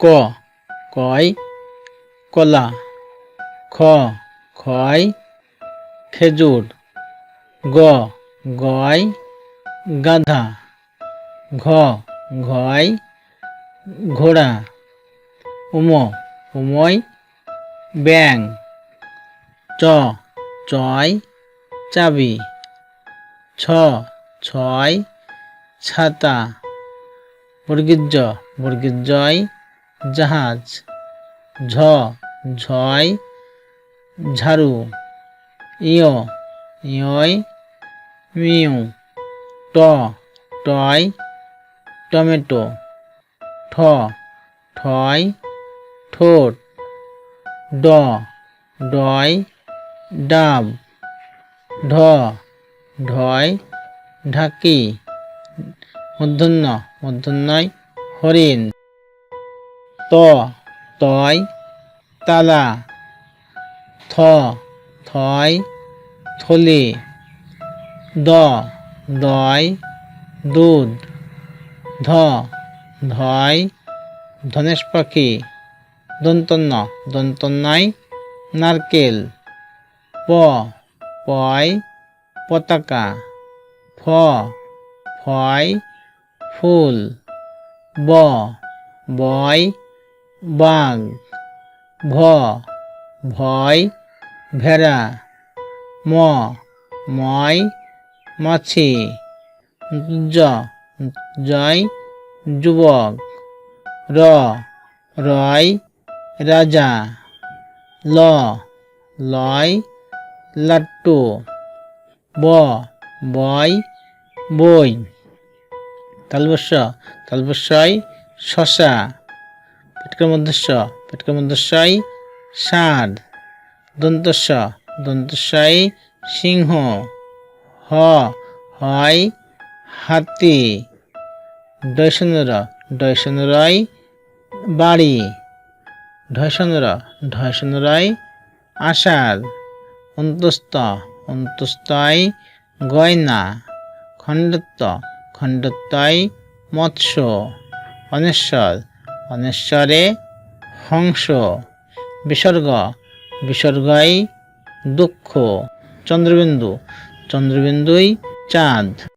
ক, কয়, কলা, খ, খয়, খেজুর, গ, গয়, গাধা, ঘ, ঘয়, ঘোড়া, উম, উময়, ব্যাং, চ, চয়, চাবি, ছ, ছয়, ছাতা বর্গীর জ বর্গীর জয় জাহাজ। ঝ, ঝয়, ঝাড়ু। ইয়, ইয়য়, মিউ। ট, টয়, টমেটো। ঠ, ঠয়, ঠোঁট। ড, ডয়, ডাব। ঢ, ঢয়, ঢাকি। মূর্ধন্য মূর্ধন্যয় হরিণ। ত, তয়, তালা, থ, থয়, থলি, দ, দয়, দুধ, ধ, ধয় ধনেশ পাখি দন্তন্য দন্তন্যয় নারকেল, প, পয়, পতাকা, ফ, ফয়, ফুল, ব, বয় বাঘ ভ, ভয়, ভেড়া, ম, ময়, মাছি, জ, জয়, যুবক, র, রয়, রাজা, ল, লয়, লাট্টু, ব, বয়, বই। তালবস্য, তালবস্যয়, শশা। পেটকের মধ্যস্য পেটকের মধ্যে মধ্যস্যয় ষাঁড়। দন্ত দন্তস্যয় সিংহ। হ, হয়, হাতি। ডয়সনর, ডয়সনরয়, বাড়ি। ঢয়সনর, ঢয়সনরয়, আষাঢ়। অন্তস্থ, অন্তস্থয়, গয়না। খণ্ডত্ব, খণ্ডত্বয়, মৎস্য। অনেশ্বর অনেশ্বরে হংস। বিসর্গ। বিসর্গই দুঃখ। চন্দ্রবিন্দু। চন্দ্রবিন্দুই চাঁদ।